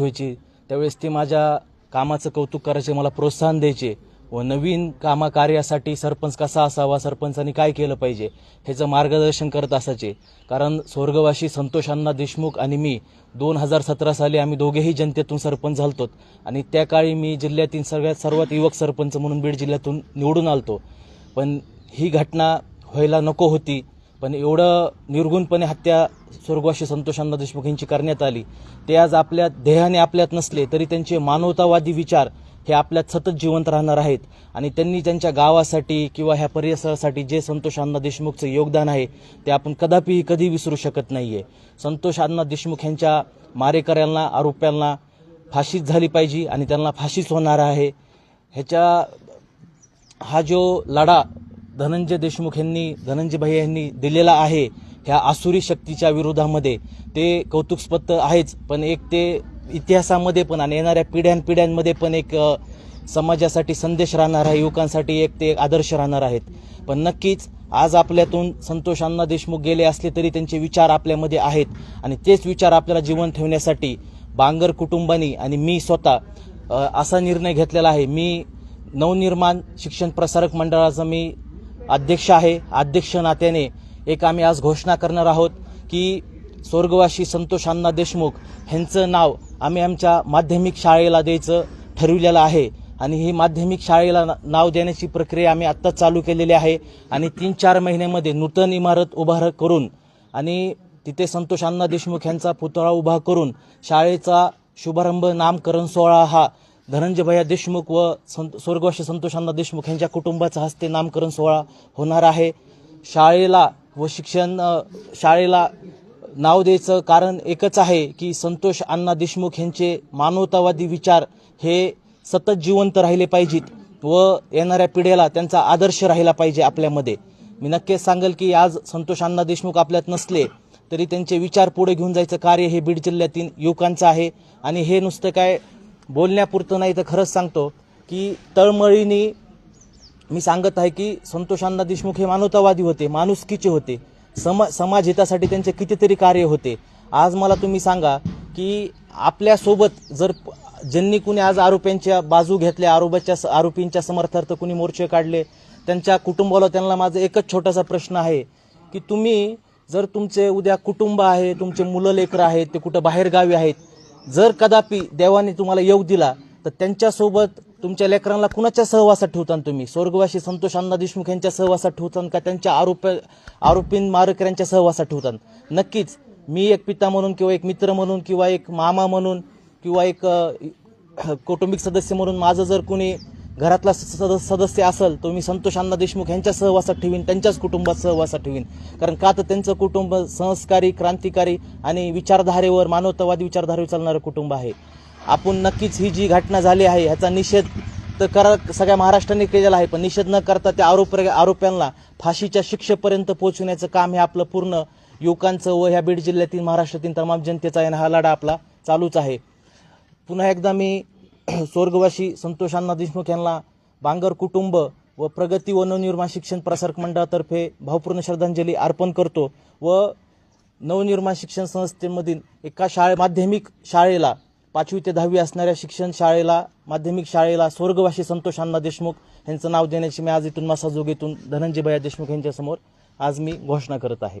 व्हायची. त्यावेळेस ते माझ्या कामाचं कौतुक करायचे मला प्रोत्साहन द्यायचे. व नवीन कामाकार्यासाठी सरपंच कसा असावा सरपंचांनी काय केलं पाहिजे ह्याचं मार्गदर्शन करत असायचे. कारण स्वर्गवासी संतोषांना देशमुख आणि मी दोन हजार सतरा साली आम्ही दोघेही जनतेतून सरपंच झालतो आणि त्या काळी मी जिल्ह्यातील सगळ्यात सर्वात युवक सरपंच म्हणून बीड जिल्ह्यातून निवडून आलतो. पण ही घटना व्हायला नको होती. पण एवढं निर्गुणपणे हत्या स्वर्गवासी संतोष देशमुख यांची करण्यात आली. ते आज आपल्या देहाने आपल्यात नसले तरी त्यांचे मानवतावादी विचार हे आपल्यात सतत जिवंत राहणार आहेत. आणि त्यांनी त्यांच्या गावासाठी किंवा ह्या परिसरासाठी जे संतोष अण्णा देशमुखचं योगदान आहे ते आपण कदापिही कधी विसरू शकत नाही आहे संतोष अण्णा देशमुख यांच्या मारेकऱ्यांना आरोप्यांना फाशीच झाली पाहिजे आणि त्यांना फाशीच होणार आहे. ह्याच्या हा जो लढा धनंजय देशमुख यांनी धनंजय भाई यांनी दिलेला आहे ह्या आसुरी शक्तीच्या विरोधामध्ये. ते कौतुकस्पद आहेच पण एक ते इतिहासामध्ये पण आणि येणाऱ्या पिढ्यानपिढ्यांमध्ये पण एक समाजासाठी संदेश राहणार आहे युवकांसाठी एक ते एक आदर्श राहणार आहेत. पण नक्कीच आज आपल्यातून संतोष अण्णा देशमुख गेले असले तरी त्यांचे विचार आपल्यामध्ये आहेत आणि तेच विचार आपल्याला जीवन ठेवण्यासाठी बांगर कुटुंबानी आणि मी स्वतः असा निर्णय घेतलेला आहे. मी नवनिर्माण शिक्षण प्रसारक मंडळाचा मी अध्यक्ष आहे. अध्यक्ष नात्याने एक आम्ही आज घोषणा करणार आहोत की स्वर्गवासी संतोष अण्णा देशमुख ह्यांचं नाव आम्ही आमच्या माध्यमिक शाळेला द्यायचं ठरविलेलं आहे. आणि ही माध्यमिक शाळेला ना- नाव देण्याची प्रक्रिया आम्ही आत्ताच चालू केलेली आहे. आणि तीन चार महिन्यामध्ये नूतन इमारत उभार करून आणि तिथे संतोष अण्णा देशमुख यांचा पुतळा उभा करून शाळेचा शुभारंभ नामकरण सोहळा हा धनंजयभया देशमुख व संत स्वर्गवासी संतोष अण्णा देशमुख यांच्या कुटुंबाचा हस्ते नामकरण सोहळा होणार आहे. शाळेला व शिक्षण शाळेला नाव द्यायचं कारण एकच आहे की संतोष अण्णा देशमुख यांचे मानवतावादी विचार हे सतत जिवंत राहिले पाहिजेत व येणाऱ्या पिढ्याला त्यांचा आदर्श राहिला पाहिजे आपल्यामध्ये. मी नक्कीच सांगेल की आज संतोष अण्णा देशमुख आपल्यात नसले तरी त्यांचे विचार पुढे घेऊन जायचं कार्य हे बीड जिल्ह्यातील युवकांचं आहे आणि हे नुसतं काय बोलण्यापुरतं नाही तर खरंच सांगतो की तळमळीने मी सांगत आहे की संतोषांना देशमुख हे मानवतावादी होते माणुसकीचे होते. सम समाज हितासाठी त्यांचे कितीतरी कार्य होते. आज मला तुम्ही सांगा की आपल्यासोबत जर ज्यांनी कुणी आज आरोप्यांच्या बाजू घेतल्या आरोपाच्या आरोपींच्या समर्थार्थ कुणी मोर्चे काढले त्यांच्या कुटुंबाला त्यांना माझा एकच छोटासा प्रश्न आहे की तुम्ही जर तुमचे उद्या कुटुंब आहे तुमचे मुलं लेकरं आहेत ते कुठं बाहेरगावी आहेत जर कदापि देवाने तुम्हाला योग दिला तर त्यांच्यासोबत तुमच्या लेकरांना कुणाच्या सहवासात ठेवता तुम्ही? स्वर्गवासी संतोष अण्णा देशमुख यांच्या सहवासात ठेवता का त्यांच्या आरोप आरोपीं मारकऱ्यांच्या सहवासात ठेवता नक्कीच मी एक पिता म्हणून किंवा एक मित्र म्हणून किंवा एक मामा म्हणून किंवा एक कौटुंबिक सदस्य म्हणून माझं जर कुणी घरातला सद सदस्य असेल तो मी संतोष अण्णा देशमुख यांच्या सहवासात ठेवीन त्यांच्याच कुटुंबात सहवासात ठेवीन. कारण का तर त्यांचं कुटुंब संस्कारी क्रांतिकारी आणि विचारधारेवर मानवतावादी विचारधारेवर चालणारं कुटुंब आहे. आपण नक्कीच ही जी घटना झाली आहे ह्याचा निषेध तर करा सगळ्या महाराष्ट्राने केलेला आहे पण निषेध न करता त्या आरोप आरोप्यांना फाशीच्या शिक्षेपर्यंत पोहोचवण्याचं काम हे आपलं पूर्ण युवकांचं व ह्या बीड जिल्ह्यातील महाराष्ट्रातील तमाम जनतेचा आहे हा लढा आपला चालूच आहे. पुन्हा एकदा मी स्वर्गवासी संतोष अण्णा देशमुख यांना बांगर कुटुंब व प्रगती व नवनिर्माण शिक्षण प्रसारक मंडळातर्फे भावपूर्ण श्रद्धांजली अर्पण करतो व नवनिर्माण शिक्षण संस्थेमधील एका शाळे माध्यमिक शाळेला पाचवी ते दहावी असणाऱ्या शिक्षण शाळेला माध्यमिक शाळेला स्वर्गवासी संतोष अण्णा देशमुख यांचं नाव देण्याची मी आज इथून मसाजोगीतून धनंजय भैया देशमुख यांच्यासमोर आज मी घोषणा करत आहे.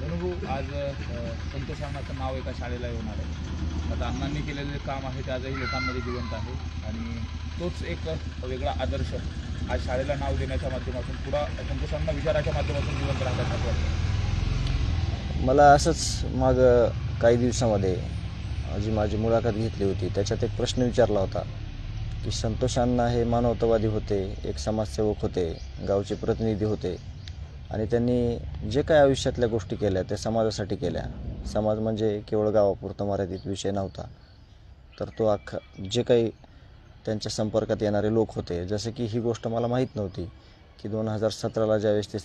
धनुभाऊ आज अ, संतोष अण्णाचं नाव एका शाळेला येऊन आहे. आता अण्णांनी केलेले काम आहे ते आजही लोकांमध्ये जिवंत आहे. आणि तोच एक वेगळा आदर्श आज शाळेला नाव देण्याच्या माध्यमातून पुढा संतोष विचाराच्या माध्यमातून जिवंत राहतात वाटतं. मला असंच माग काही दिवसामध्ये जी माझी मुलाखत घेतली होती. त्याच्यात एक प्रश्न विचारला होता की संतोषांना हे मानवतावादी होते एक समाजसेवक होते गावचे प्रतिनिधी होते. आणि त्यांनी जे काही आयुष्यातल्या गोष्टी केल्या त्या समाजासाठी केल्या. समाज म्हणजे केवळ गावापुरतं मर्यादित विषय नव्हता. तर तो अख्खा जे काही त्यांच्या संपर्कात येणारे लोक होते जसं की ही गोष्ट मला माहीत नव्हती की दोन हजार सतराला ज्यावेळेस ते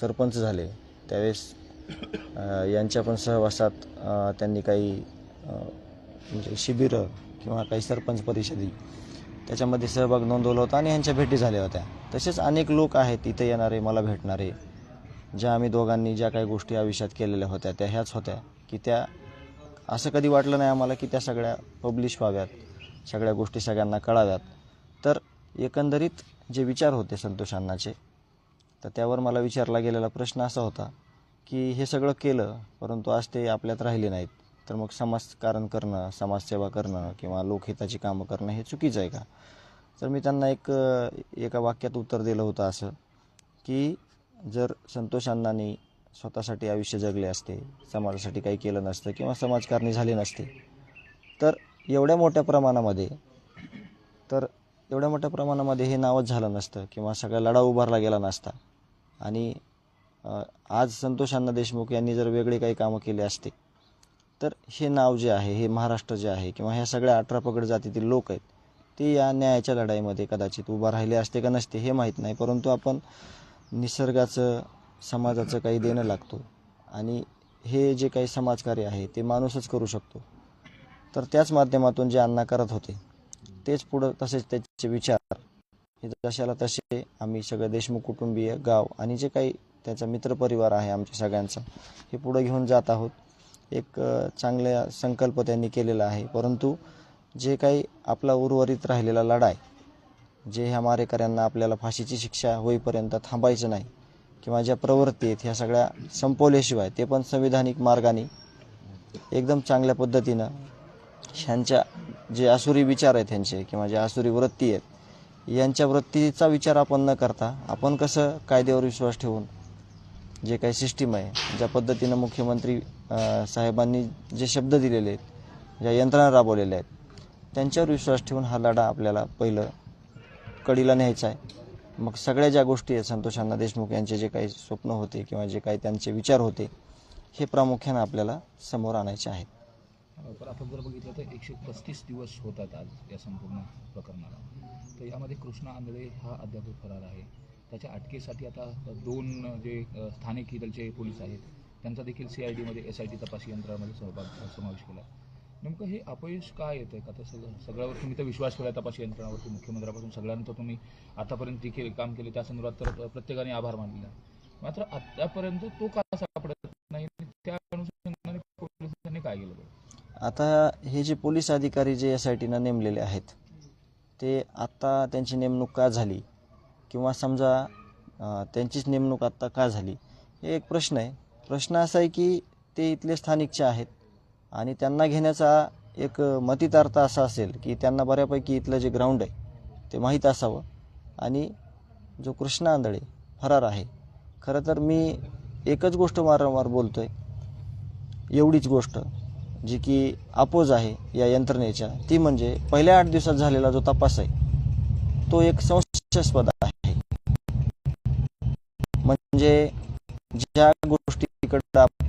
सरपंच झाले त्यावेळेस यांच्या पण सहवासात त्यांनी काही म्हणजे शिबिरं किंवा काही सरपंच परिषदी त्याच्यामध्ये सहभाग नोंदवला होता आणि यांच्या भेटी झाल्या होत्या. तसेच अनेक लोक आहेत इथे येणारे मला भेटणारे ज्या आम्ही दोघांनी ज्या काही गोष्टी आयुष्यात केलेल्या होत्या त्या ह्याच होत्या. की त्या असं कधी वाटलं नाही आम्हाला की त्या सगळ्या पब्लिश व्हाव्यात सगळ्या गोष्टी सगळ्यांना कळाव्यात. तर एकंदरीत जे विचार होते संतोष अण्णाचे तर त्यावर मला विचारला गेलेला प्रश्न असा होता की हे सगळं केलं परंतु आज ते आपल्यात राहिले नाहीत. तर मग समाजकारण करणं समाजसेवा करणं किंवा लोकहिताची कामं करणं हे चुकीचं आहे का? तर मी त्यांना एक एका वाक्यात उत्तर दिलं होतं असं की जर संतोष अण्णांनी स्वतःसाठी आयुष्य जगले असते समाजासाठी काही केलं नसतं किंवा समाजकारणी झाली नसते तर एवढ्या मोठ्या प्रमाणामध्ये तर एवढ्या मोठ्या प्रमाणामध्ये हे नावच झालं नसतं किंवा सगळा लढा उभारला गेला नसता. आणि आज संतोष अण्णा देशमुख यांनी जर वेगळे काही कामं केले असते तर हे नाव जे आहे हे महाराष्ट्र जे आहे किंवा ह्या सगळ्या अठरा पगड जातीतील लोक आहेत ते या न्यायाच्या लढाईमध्ये कदाचित उभा राहिले असते का नसते हे माहीत नाही परंतु आपण निसर्गाचं समाजाचं काही देणं लागतो. आणि हे जे काही समाजकार्य आहे ते माणूसच करू शकतो. तर त्याच माध्यमातून जे अण्णा करत होते तेच पुढं तसेच त्याचे विचार. हे जशाला तसे आम्ही सगळे देशमुख कुटुंबीय गाव आणि जे काही त्याचा मित्रपरिवार आहे आमच्या सगळ्यांचा हे पुढं घेऊन जात आहोत. एक चांगल्या चांगला संकल्प त्यांनी केलेला आहे. परंतु जे काही आपला उर्वरित राहिलेला लढाई जे ह्या मारेकऱ्यांना आपल्याला फाशीची शिक्षा होईपर्यंत थांबायचं नाही किंवा ज्या प्रवृत्ती आहेत ह्या सगळ्या संपवल्याशिवाय ते पण संविधानिक मार्गाने एकदम चांगल्या पद्धतीनं ह्यांच्या जे आसुरी विचार आहेत ह्यांचे किंवा ज्या आसुरी वृत्ती आहेत यांच्या वृत्तीचा विचार आपण न करता आपण कसं कायद्यावर विश्वास ठेवून जे काही सिस्टीम आहे ज्या पद्धतीनं मुख्यमंत्री साहेबांनी जे शब्द दिलेले आहेत ज्या यंत्रणा राबवलेल्या आहेत त्यांच्यावर विश्वास ठेवून हा लढा आपल्याला पहिलं कडीला न्यायचा आहे. मग सगळ्या ज्या गोष्टी आहेत संतोष अण्णा देशमुख यांचे जे काही स्वप्न होते किंवा जे काही त्यांचे विचार होते हे प्रामुख्यानं आपल्याला समोर आणायचे आहेत. पण आपण जर बघितलं तर एकशे पस्तीस दिवस होतात आज या संपूर्ण प्रकरणाला. तर यामध्ये कृष्णा आंधळे हा अद्याप फरार आहे. त्याच्या अटकेसाठी आता दोन जे स्थानिक इथलचे पोलीस आहेत त्यांचा देखील सी आय डीमध्ये एस आय टी तपास यंत्रामध्ये सहभाग समावेश केला नेमकं हे अपयश काय येतं आहे का तर सगळं सगळ्यावर तुम्ही तर विश्वास ठेवला तपास यंत्रणावरती मुख्यमंत्र्यापासून सगळ्यांचं तुम्ही आतापर्यंत जे केले काम केले त्या संदर्भात तर प्रत्येकाने आभार मानलेला मात्र आतापर्यंत तो का सापडत नाही? त्या अनुषंगाने पोलिसांनी काय केलं आता हे जे पोलीस अधिकारी जे एस आय टीनं नेमलेले आहेत ते आत्ता त्यांची नेमणूक का झाली? किंवा समजा त्यांचीच नेमणूक आत्ता का झाली? हे एक प्रश्न आहे. प्रश्न असा आहे की ते इथले स्थानिकचे आहेत आणि त्यांना घेण्याचा एक मतितार्थ असा असेल की त्यांना बऱ्यापैकी इथलं जे ग्राउंड आहे ते माहीत असावं. आणि जो कृष्णा आंधळे फरार आहे खरं तर मी एकच गोष्ट वारंवार बोलतो आहे एवढीच गोष्ट जी की अपोज आहे या यंत्रणेच्या ती म्हणजे पहिल्या आठ दिवसात झालेला जो तपास आहे तो एक संशयास्पद आहे. म्हणजे ज्या गोष्टीकडे आपलं